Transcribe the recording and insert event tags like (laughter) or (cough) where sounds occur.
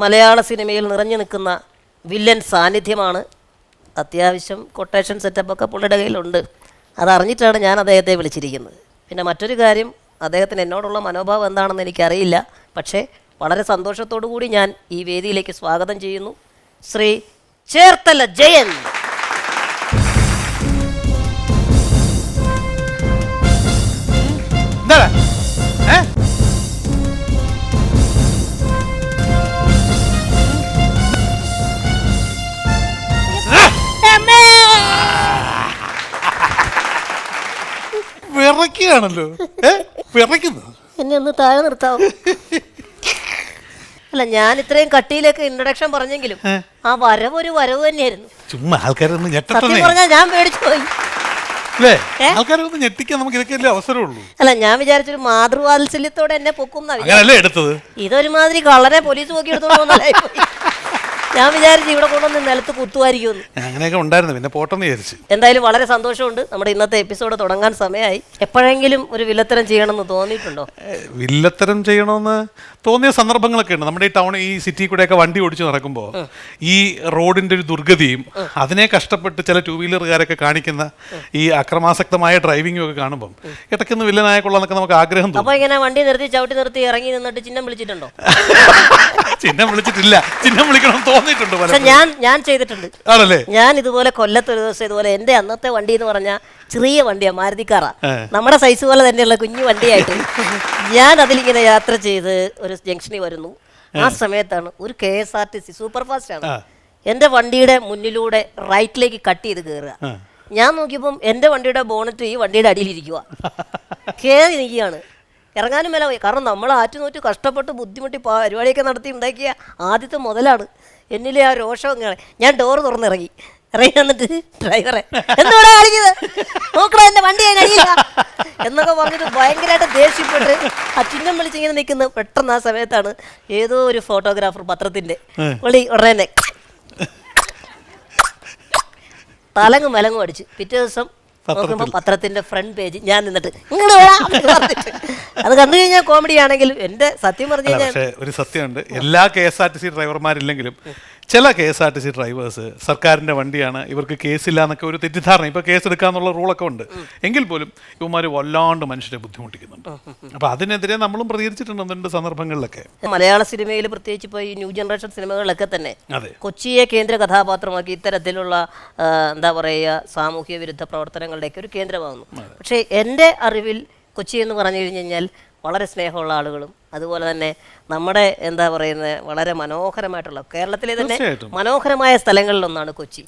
മലയാള സിനിമയിൽ നിറഞ്ഞു നിൽക്കുന്ന വില്ലൻ സാന്നിധ്യമാണ് അത്യാവശ്യം കൊട്ടേഷൻ സെറ്റപ്പൊക്കെ പുള്ളിയുടെ കയ്യിലുണ്ട്. അതറിഞ്ഞിട്ടാണ് ഞാൻ അദ്ദേഹത്തെ വിളിച്ചിരിക്കുന്നത്. പിന്നെ മറ്റൊരു കാര്യം അദ്ദേഹത്തിന് എന്നോടുള്ള മനോഭാവം എന്താണെന്ന് എനിക്കറിയില്ല. പക്ഷേ വളരെ സന്തോഷത്തോടു കൂടി ഞാൻ ഈ വേദിയിലേക്ക് സ്വാഗതം ചെയ്യുന്നു. ശ്രീ ചേർത്തല ജയൻ. വിറയ്ക്കുകയാണല്ലോ. ഏ? വിറയ്ക്കുന്നു. എന്നെ ഒന്ന് താഴെ നിർത്താവോ? അല്ല ഞാൻ ഇത്രയും കട്ടിയിലേക്ക് ഇൻട്രഡക്ഷൻ പറഞ്ഞെങ്കിലും ആ വരവ് ഒരു വരവ് തന്നെയായിരുന്നു. ചുമ്മാ ആൾക്കാരൊന്നും സത്യം ഞെട്ടത്തന്നെ. പറഞ്ഞാൽ ഞാൻ പേടിച്ചു പോയി. അല്ലേ? ആൾക്കാരൊന്നും ഞെട്ടിക്കാൻ നമുക്ക് ഇതൊക്കെയല്ലേ അവസരമുള്ളൂ? അല്ല ഞാൻ വിചാരിച്ചൊരു മാതൃവാത്സല്യത്തോടെ എന്നെ പൊക്കും എന്നാ വിചാരിച്ചത്. അങ്ങനല്ലേ എടുത്തത്? ഇതൊരുമാതിരി കളരെ പോലീസ് പോക്കി എടുത്തോണ്ട്. ഞാൻ വിചാരിച്ചു ഇവിടെ കൊണ്ടുവന്ന് നിലത്ത് കുത്തുമായിരിക്കും അങ്ങനെയൊക്കെ ഉണ്ടായിരുന്നു. പിന്നെ പോട്ടെന്ന് വിചാരിച്ചു. എന്തായാലും വളരെ സന്തോഷമുണ്ട്. നമ്മുടെ ഇന്നത്തെ എപ്പിസോഡ് തുടങ്ങാൻ സമയമായി. എപ്പോഴെങ്കിലും ഒരു വില്ലത്തരം ചെയ്യണമെന്ന് തോന്നിയിട്ടുണ്ടോ? വില്ലത്തരം ചെയ്യണമെന്ന് തോന്നിയ സന്ദർഭങ്ങളൊക്കെ ഉണ്ട്. നമ്മുടെ ഈ ടൗൺ ഈ സിറ്റി കൂടെയൊക്കെ വണ്ടി ഓടിച്ച് നടക്കുമ്പോൾ ഈ റോഡിന്റെ ഒരു ദുർഗതിയും അതിനെ കഷ്ടപ്പെട്ട് ചില ടൂ വീലറുകാരൊക്കെ കാണിക്കുന്ന ഈ അക്രമാസക്തമായ ഡ്രൈവിംഗും ഒക്കെ കാണുമ്പോൾ ഇടയ്ക്കൊന്ന് വില്ലനായ കൊള്ളാന്നൊക്കെ നമുക്ക് ആഗ്രഹം തോന്നും. അപ്പൊ ഇങ്ങനെ വണ്ടി നിർത്തി ചവിട്ടി നിർത്തി ഇറങ്ങി നിന്നിട്ട് ചിഹ്നം വിളിച്ചിട്ടുണ്ടോ? (laughs) ചിഹ്നം വിളിച്ചിട്ടില്ല. ചിഹ്നം വിളിക്കണം എന്ന് തോന്നിയിട്ടുണ്ട് പക്ഷെ ഞാൻ ഞാൻ ചെയ്തിട്ടുണ്ട്. ആണല്ലേ? ഞാൻ ഇതുപോലെ കൊല്ലത്ത് ഒരു ദിവസം ഇതുപോലെ എന്റെ അന്നത്തെ വണ്ടി എന്ന് പറഞ്ഞാൽ ചെറിയ വണ്ടിയാ മാരുതിക്കാറാ. നമ്മുടെ സൈസ് പോലെ തന്നെയുള്ള കുഞ്ഞു വണ്ടിയായിട്ട് ഞാൻ അതിലിങ്ങനെ യാത്ര ചെയ്ത് ഒരു ജംഗ്ഷനിൽ വരുന്നു. ആ സമയത്താണ് ഒരു K S R T C super fast ആണ് എന്റെ വണ്ടിയുടെ മുന്നിലൂടെ റൈറ്റിലേക്ക് കട്ട് ചെയ്ത് കയറുക ഞാൻ നോക്കിയപ്പം എന്റെ വണ്ടിയുടെ ബോണറ്റ് ഈ വണ്ടിയുടെ അടിയിലിരിക്കുക കയറി നിൽക്കുകയാണ്. ഇറങ്ങാനും മേല പോയി കാരണം നമ്മൾ ആറ്റുനോറ്റ് കഷ്ടപ്പെട്ട് ബുദ്ധിമുട്ടി പരിപാടിയൊക്കെ നടത്തി ഉണ്ടാക്കിയ ആദ്യത്തെ മുതലാണ് എന്നിലെ ആ രോഷം ഇങ്ങനെ ഞാൻ ഡോറ് തുറന്നിറങ്ങി. ഇറങ്ങി വന്നിട്ട് ഡ്രൈവറെ എന്തുകൂടെ കാണിക്കുന്നത്? നോക്കണോ എന്റെ വണ്ടി ഞാൻ കഴിയില്ല എന്നൊക്കെ പറഞ്ഞിട്ട് ഭയങ്കരമായിട്ട് ദേഷ്യപ്പെട്ട് ആ ചിഹ്നം വിളിച്ചിങ്ങനെ നിൽക്കുന്ന പെട്ടെന്ന് ആ സമയത്താണ് ഏതോ ഒരു ഫോട്ടോഗ്രാഫർ പത്രത്തിന്റെ വിളി ഉടനെ തലങ്ങും മലങ്ങും അടിച്ച്. പിറ്റേ ദിവസം നോക്കുമ്പോൾ പത്രത്തിന്റെ ഫ്രണ്ട് പേജ്. ഞാൻ നിന്നിട്ട് ഇങ്ങോട്ട് വാ അത് കണ്ടു കഴിഞ്ഞാൽ കോമഡി ആണെങ്കിലും എന്റെ സത്യം പറഞ്ഞു കഴിഞ്ഞാൽ പക്ഷേ ഒരു സത്യമുണ്ട്. എല്ലാ K S R T C ഡ്രൈവർമാരില്ലെങ്കിലും ചില K S R T C drivers സർക്കാരിന്റെ വണ്ടിയാണ് ഇവർക്ക് കേസില്ല എന്നൊക്കെ ഒരു തെറ്റിദ്ധാരണ. ഇപ്പോൾ കേസ് എടുക്കാന്നുള്ള റൂളൊക്കെ ഉണ്ട്. എങ്കിൽ പോലും ഇവന്മാർ വല്ലാണ്ട് മനുഷ്യരെ ബുദ്ധിമുട്ടിക്കുന്നുണ്ട്. അപ്പോൾ അതിനെതിരെ നമ്മളും പ്രതികരിച്ചിട്ടുണ്ട് രണ്ട് സന്ദർഭങ്ങളിലൊക്കെ. മലയാള സിനിമയിൽ പ്രത്യേകിച്ച് ഇപ്പോൾ ഈ ന്യൂ ജനറേഷൻ സിനിമകളിലൊക്കെ തന്നെ അതെ. കൊച്ചിയെ കേന്ദ്ര കഥാപാത്രമാക്കി ഇത്തരത്തിലുള്ള എന്താ പറയുക സാമൂഹ്യ വിരുദ്ധ പ്രവർത്തനങ്ങളുടെയൊക്കെ ഒരു കേന്ദ്രമാകുന്നു. പക്ഷേ എന്റെ അറിവിൽ കൊച്ചി എന്ന് പറഞ്ഞു കഴിഞ്ഞു കഴിഞ്ഞാൽ വളരെ സ്നേഹമുള്ള ആളുകളും അതുപോലെ തന്നെ നമ്മുടെ എന്താ പറയുന്നത് വളരെ മനോഹരമായിട്ടുള്ള കേരളത്തിലെ തന്നെ. മനോഹരമായ സ്ഥലങ്ങളിലൊന്നാണ് കൊച്ചി